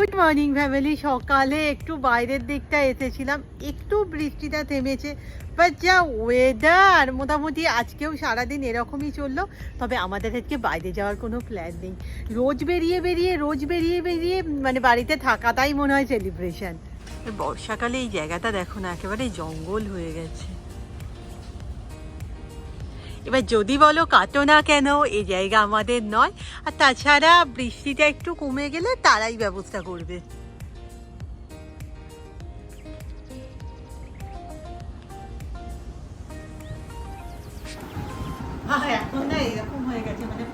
Good morning family সকালে একটু বাইরের দিকটা এসেছিলাম। একটু বৃষ্টিটা থেমেছে বাট যা ওয়েদার মোটামুটি আজকেও সারাদিন এরকমই চলল। তবে আমাদের আজকে বাইরে যাওয়ার কোনো প্ল্যান নেই। রোজ বেরিয়ে বেরিয়ে, রোজ বেরিয়ে বেরিয়ে মানে বাড়িতে থাকাটাই মনে হয় সেলিব্রেশন বর্ষাকালে এই জায়গাটা দেখো না একেবারে জঙ্গল হয়ে গেছে। এবার যদি বলো কাটো না কেন এই জায়গা আমাদের নয়। আর তাছাড়া বৃষ্টিটা একটু কমে গেলে তারাই ব্যবস্থা করবে। এখন না এরকম হয়ে গেছে মানে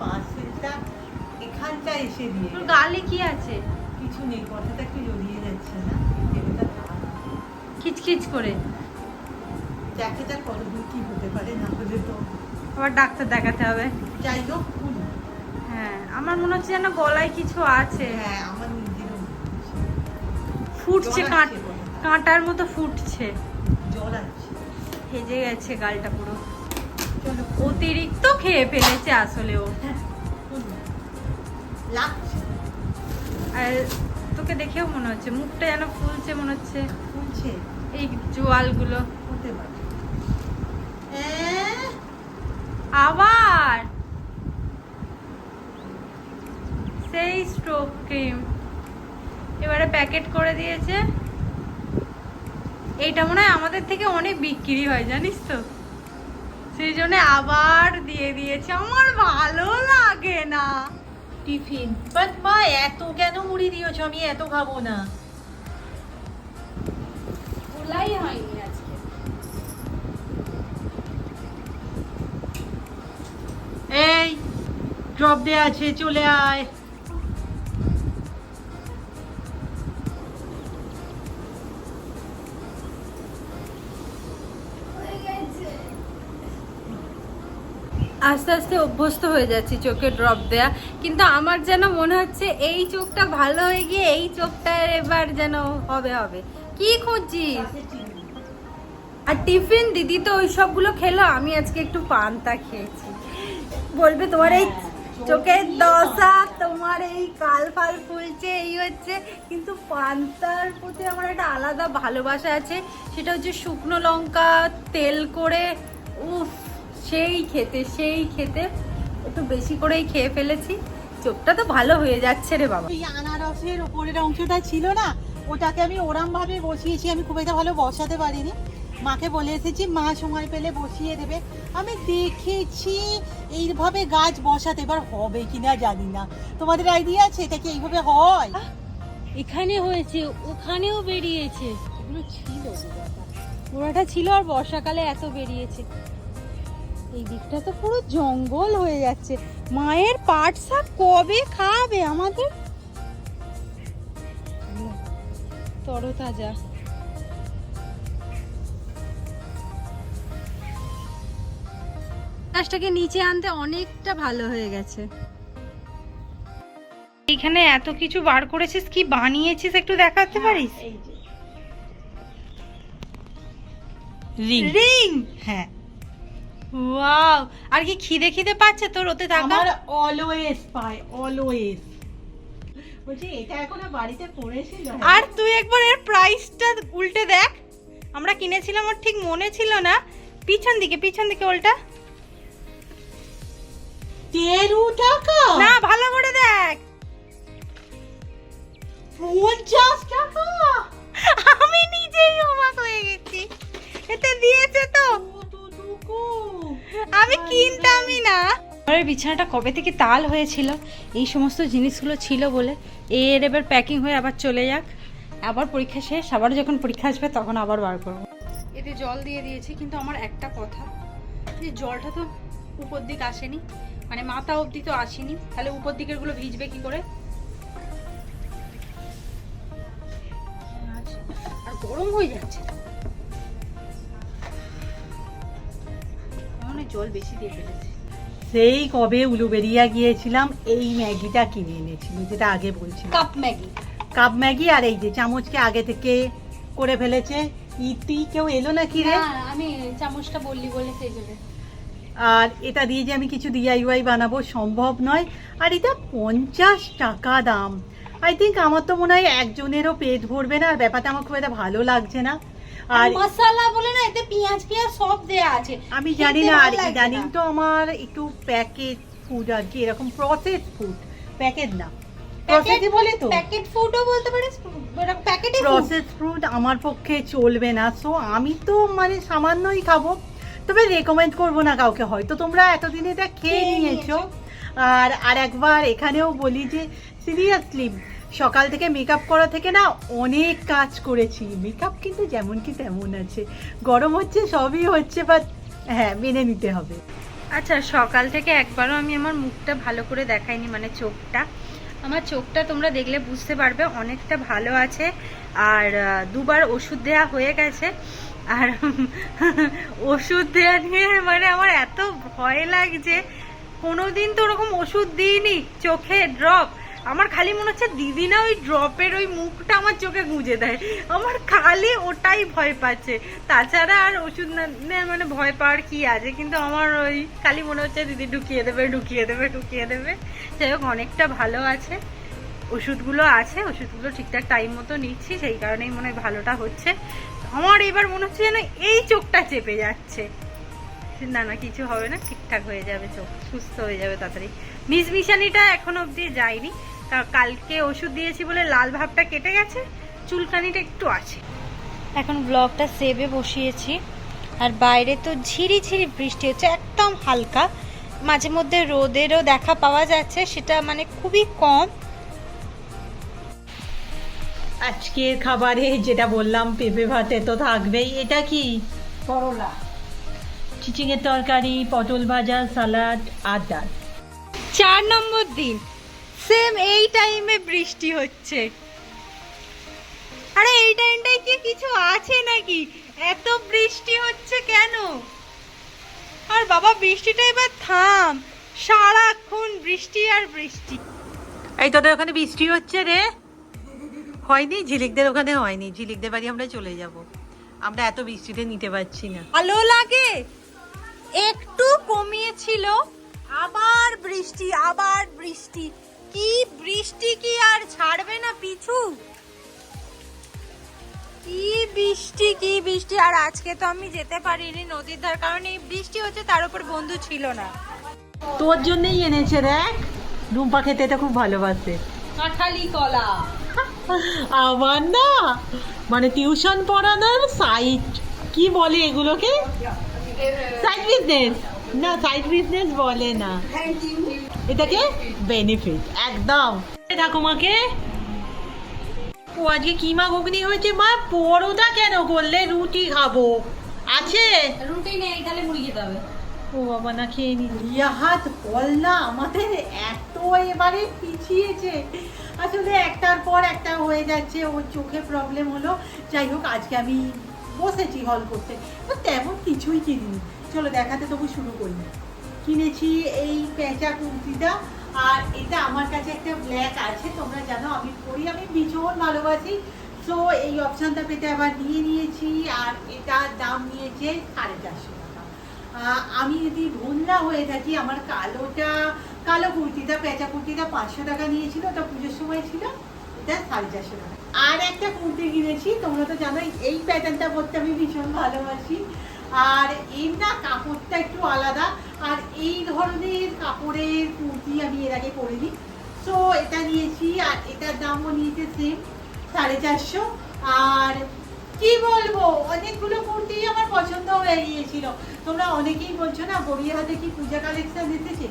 এখানটা এসে দিয়ে তোর গালে কি আছে? কিছু নেই কথাটা একটু জড়িয়ে যাচ্ছে না। খিচখিচ করে। যাকে যা কত দূর কি হতে পারে না হলে তো আবার ডাক্তার দেখাতে হবে। যাই হোক হ্যাঁ আমার মনে হচ্ছে যেন গলায় কিছু আছে। হ্যাঁ আমার ফুটছে। কাঁটার মতো ফুটছে। জল আছে হেজে গেছে গালটা পুরো। অতিরিক্ত খেয়ে ফেলেছে আসলে ও। খুলি। আর তোকে দেখেও মনে হচ্ছে মুখটা যেন ফুলছে মনে হচ্ছে। ফুলছে। এই জোয়ালগুলো। হতে পারে হ্যাঁ আবার সেই স্ট্রোক ক্রিম এবারে প্যাকেট করে দিয়েছে। এইটা মনে হয় আমাদের থেকে অনেক বিক্রি হয় জানিস তো? সেই জন্য আবার দিয়ে দিয়েছে। আমার ভালো লাগে না। টিফিন। বাট মা এত কেন মুড়ি দিয়েছ? আমি এত খাব না। খোলাই হয়নি আজকে। এই ড্রপ দেয়া আছে চলে আয়। আস্তে আস্তে অভ্যস্ত হয়ে যাচ্ছি, চোখে ড্রপ দেয়া। কিন্তু আমার যেন মনে হচ্ছে এই চোখটা ভালো হয়ে গিয়ে এই চোখটা এবার যেন হবে হবে। কি খুঁজছিস? আর টিফিন, দিদি তো ওই সবগুলো খেলো, আমি আজকে একটু পান্তা খেয়েছি। বলবে তোমার এই চোখের দশা, তোমার এই কাল ফাল ফুলছে, এই হচ্ছে। কিন্তু পান্তার প্রতি আমার একটা আলাদা ভালোবাসা আছে, সেটা হচ্ছে শুকনো লঙ্কা তেল করে, উফ সেই খেতে সেই খেতে একটু বেশি করেই খেয়ে ফেলেছি। চোখটা তো ভালো হয়ে যাচ্ছে রে বাবা। ওই আনারসের ওপরের অংশটা ছিল না ওটাকে আমি ওরাম ভাবে বসিয়েছি আমি খুব একটা ভালো বসাতে পারিনি। মাকে বলে এসেছি মা সময় পেলে বসিয়ে দেবে। আমি দেখেছি এইভাবে গাছ বসাতে এবার হবে কিনা জানি না। তোমাদের আইডিয়া আছে এটা কি এইভাবে হয়? এখানে হয়েছে ওখানেও বেরিয়েছে। এগুলো ছিল ওরাটা ছিল আর বর্ষাকালে এত বেরিয়েছে। এই দিকটা তো পুরো জঙ্গল হয়ে যাচ্ছে। মায়ের পাট শাক কবে খাবে আমাদের? তরতাজা। গাছটাকে নিচে আনতে অনেকটা ভালো হয়ে গেছে। এখানে এত কিছু বার করেছিস কি বানিয়েছিস একটু দেখাতে পারিস? রিং। রিং? হ্যাঁ। ওয়াও আর কি খিদে খিদে পাচ্ছে তোর ওতে থাকা? আমার অলওয়েজ পায় অলওয়েজ বলছি এটা এখনও বাড়িতে পড়েছিল? আর তুই একবার এর প্রাইসটা উল্টে দেখ। আমরা কিনেছিলাম ওর ঠিক মনে ছিল না। পিছন দিকে পিছন দিকে উল্টা তেরো টাকা? না ভালো করে দেখ। পঞ্চাশ টাকা? ঘরের বিছানাটা কবে থেকে তাল হয়েছিল? এই সমস্ত জিনিসগুলো ছিল বলে। এর এবার প্যাকিং হয়ে আবার চলে যাক। আবার পরীক্ষা শেষ, আবার যখন পরীক্ষা আসবে তখন আবার বার করব। এতে জল দিয়ে দিয়েছি, কিন্তু আমার একটা কথা, যে জলটা তো উপর দিক আসেনি মানে মাথা অবধি তো আসেনি। তাহলে উপর দিকেরগুলো ভিজবে কি করে? আর গরম হয়ে যাচ্ছে। জল বেশি দিয়ে ফেলেছে। সেই কবে উলুবেরিয়া গিয়েছিলাম এই ম্যাগিটা কিনে এনেছিল যেটা আগে বলছিলাম। Cup Maggi. কাপ ম্যাগি আর এই যে চামচকে আগে থেকে করে ফেলেছে। ইতি কেউ এলো নাকি রে? আমি চামচটা বললি বলে সেই জন্য। আর এটা দিয়ে যে আমি কিছু ডিআইওয়াই বানাবো সম্ভব নয়। আর এটা পঞ্চাশ টাকা দাম। আই থিঙ্ক আমার তো মনে হয় একজনেরও পেট ভরবে না আর ব্যাপারটা আমার খুব একটা ভালো লাগছে না। আর মশলা বলে না এতে পেঁয়াজ পেঁয়াজ সব দেয়া আছে। আমি জানি না আর ইদানিং তো আমার একটু প্যাকেট ফুড আর কি এরকম প্রসেস ফুড প্যাকেট না। প্রসেসই বলে তো? প্যাকেট ফুডও বলতে পারিস প্যাকেটে প্রসেস ফুড আমার পক্ষে চলবে না সো আমি তো মানে সামান্যই খাব। তবে রেকমেন্ড করব না কাউকে হয়তো তোমরা এতদিন এটা খেয়ে খেয়ে নিয়েছো। আর আর একবার এখানেও বলি যে সিরিয়াসলি সকাল থেকে মেকআপ করা থেকে না অনেক কাজ করেছি। মেকআপ কিন্তু যেমন কি তেমন আছে। গরম হচ্ছে, সবই হচ্ছে বাট হ্যাঁ মেনে নিতে হবে। আচ্ছা সকাল থেকে একবারও আমি আমার মুখটা ভালো করে দেখাইনি মানে চোখটা। আমার চোখটা তোমরা দেখলে বুঝতে পারবে অনেকটা ভালো আছে। আর দুবার ওষুধ দেওয়া হয়ে গেছে। আর ওষুধ দেওয়া নিয়ে মানে আমার এত ভয় লাগছে। কোনোদিন তো ওরকম ওষুধ দিইনি, চোখে ড্রপ আমার খালি মনে হচ্ছে দিদি না ওই ড্রপের ওই মুখটা আমার চোখে গুঁজে দেয়। আমার খালি ওটাই ভয় পাচ্ছে। তাছাড়া আর ওষুধ না মানে ভয় পাওয়ার কি আছে? কিন্তু আমার ওই খালি মনে হচ্ছে দিদি ঢুকিয়ে দেবে ঢুকিয়ে দেবে ঢুকিয়ে দেবে। যাই হোক, অনেকটা ভালো আছে। ওষুধগুলো আছে, ওষুধগুলো ঠিকঠাক টাইম মতো নিচ্ছি, সেই কারণেই মনে হয় ভালোটা হচ্ছে। আমার এবার মনে হচ্ছে যেন এই চোখটা চেপে যাচ্ছে। না না, কিছু হবে না, ঠিকঠাক হয়ে যাবে চোখ, সুস্থ হয়ে যাবে তাড়াতাড়ি। মিশমিশানিটা এখনও অবধি যায়নি। কালকে ওষুধ দিয়েছি বলে লাল ভাবটা কেটে গেছে চুলকানিটা একটু আছে। এখন ব্লগটা সেভে বসিয়েছি আর বাইরে তো ঝিরি ঝিরি বৃষ্টি হচ্ছে একদম হালকা। মাঝে মধ্যে রোদেরও দেখা পাওয়া যাচ্ছে সেটা মানে খুবই কম। আজকের খাবারে যেটা বললাম পেঁপে ভাতে তো থাকবেই এটা কি? করলা। চিচিংয়ের তরকারি পটল ভাজা সালাড আর ডাল চার নম্বর দিন। সেম এই টাইমে বৃষ্টি হচ্ছে। আরে এই টাইমটায় কি কিছু আছে নাকি? এত বৃষ্টি হচ্ছে কেন? আর বাবা বৃষ্টিটা এবার থাম। সারাক্ষণ বৃষ্টি আর বৃষ্টি। এই তোদের ওখানে বৃষ্টি হচ্ছে রে? হয়নি ঝিলিকদের ওখানে হয়নি। ঝিলিকদের বাড়ি আমরা চলে যাব। আমরা এত বৃষ্টিতে নিতে পারছি না। ভালো লাগে। একটু কমিয়েছিল আবার বৃষ্টি আবার বৃষ্টি। কি বৃষ্টি কি আর ছাড়বে না পিছু? কি বৃষ্টি কি বৃষ্টি? আর আজকে তো আমি যেতে পারিনি নদীর ধার কারণ এই বৃষ্টি হচ্ছে তার উপর বন্ধু ছিল না। তোর জন্যই এনেছে দেখ। রুম্পা খেতে তো খুব ভালোবাসে। কাঁঠালি কলা। আমার না মানে টিউশন পড়ানোর সাইট কি বলে এগুলোকে? সাইড বিজনেস না সাইড বিজনেস বলে না। এটাকে বেনিফিট একদম। ঠাকুমাকে ও আজকে কিমা ঘুগনি হয়েছে? মা পরোটা কেন করলে? রুটি খাব। আছে? রুটি নেই তাহলে মুড়ি খেতে হবে। ও বাবা না খেয়ে নি। হাত বল না আমাদের এত এবারে পিছিয়েছে। আসলে একটার পর একটা হয়ে যাচ্ছে ওর চোখে প্রবলেম হলো। যাই হোক আজকে আমি বসেছি হল করতে। তেমন কিছুই কিনিনি। চলো দেখাতে তবু শুরু করি। কিনেছি এই পেঁচা কুর্তিটা। আর এটা আমার কাছে একটা ব্ল্যাক আছে, তোমরা জানো আমি পরি, আমি ভীষণ ভালোবাসি। সো এই অপশনটা পেতে আবার নিয়ে নিয়েছি, আর এটার দাম নিয়েছে সাড়ে চারশো টাকা। আমি যদি ভুল না হয়ে থাকি, আমার কালোটা, কালো কুর্তিটা, পেঁচা কুর্তিটা পাঁচশো টাকা নিয়েছিল, ওটা পুজোর সময় ছিল, এটা সাড়ে চারশো টাকা। আর একটা কুর্তি কিনেছি, তোমরা তো জানোই, এই প্যাটার্নটা পরতে আমি ভীষণ ভালোবাসি। আর এর না কাপড়টা একটু আলাদা। আর এই ধরনের কাপড়ের কুর্তি আমি এর আগে পরিনি। সো এটা নিয়েছি আর এটার দামও নিয়েছে সেম সাড়ে চারশো। আর কি বলব অনেকগুলো কুর্তি আমার পছন্দ হয়ে গিয়েছিল। তোমরা অনেকেই বলছো না গড়িয়াহাটে কি পূজা কালেকশন এসেছে?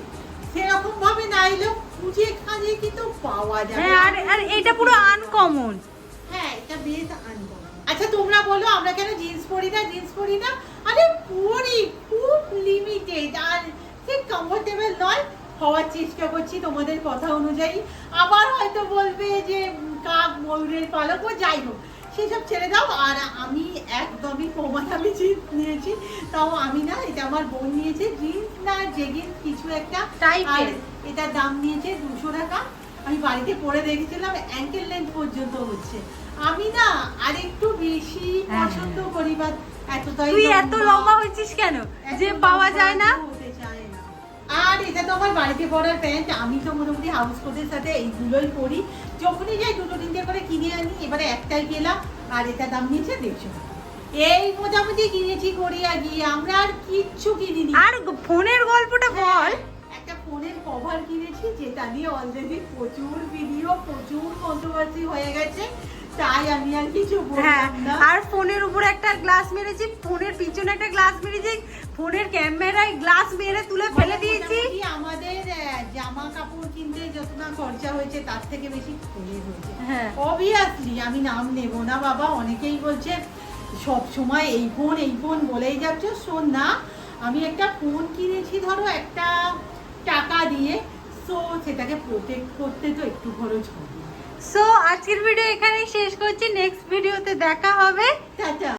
সেরকম ভাবে না এলেও পুজো কাজে কিন্তু পাওয়া যাবে। হ্যাঁ আর আর এটা পুরো আনকমন হ্যাঁ এটা বেশ আনকমন আচ্ছা তোমরা বলো আমরা কেন জিন্স পরি না? জিন্স পরি না? আরে পরি খুব লিমিটেড আর ঠিক কমফোর্টেবল নয় হওয়ার চেষ্টা করছি তোমাদের কথা অনুযায়ী। আবার হয়তো বলবে যে কাক ময়ূরের পালক ও যাই হোক সেসব ছেড়ে দাও। আর আমি একদমই প্রমাণ আমি জিন্স নিয়েছি তাও আমি না এটা আমার বোন নিয়েছে। জিন্স না জেগিন্স কিছু একটা। আর। এটার দাম নিয়েছে দুশো টাকা। আমি বাড়িতে পরে দেখেছিলাম অ্যাঙ্কেল লেন্থ পর্যন্ত হচ্ছে। আমি না আরেকটু বেশি হ্যাঁ, পছন্দ করি বা এতটাই তুই এত লম্বা। হয়েছিস কেন? যে পাওয়া যায় না। আর এটা তো আমার বাড়িতে পরার প্যান্ট আমি তো মোটামুটি হাউস কোটের সাথে এইগুলোই পরি। যখনই যাই দুটো তিনটে করে কিনে আনি এবারে একটাই পেলাম আর এটা দাম নিয়েছে দেড়শো এই মোটামুটি কিনেছি গড়িয়া গিয়ে আমরা আর কিচ্ছু কিনিনি। আর ফোনের গল্পটা বল। একটা ফোনের কভার কিনেছি যেটা নিয়ে অলরেডি প্রচুর ভিডিও প্রচুর কন্ট্রোভার্সি হয়ে গেছে। আর হ্যাঁ আর ফোনের উপর একটা গ্লাস মেরেছি ফোনের পিছনে একটা গ্লাস মেরেছি ফোনের ক্যামেরায় গ্লাস মেরে তুলে ফেলে দিয়েছি। আমাদের জামা কাপড় কিনতে যত না খরচা হয়েছে তার থেকে বেশি ফোনের হয়েছে। হ্যাঁ। অবভিয়াসলি আমি নাম নেব না বাবা অনেকেই বলছে সব সময় এই ফোন এই ফোন বলেই যাচ্ছ। শোন না আমি একটা ফোন কিনেছি ধরো একটা টাকা দিয়ে সো সেটাকে প্রোটেক্ট করতে তো একটু খরচ হবে। সো আজকের ভিডিও এখানেই শেষ করছি। নেক্সট ভিডিওতে দেখা হবে। টাটা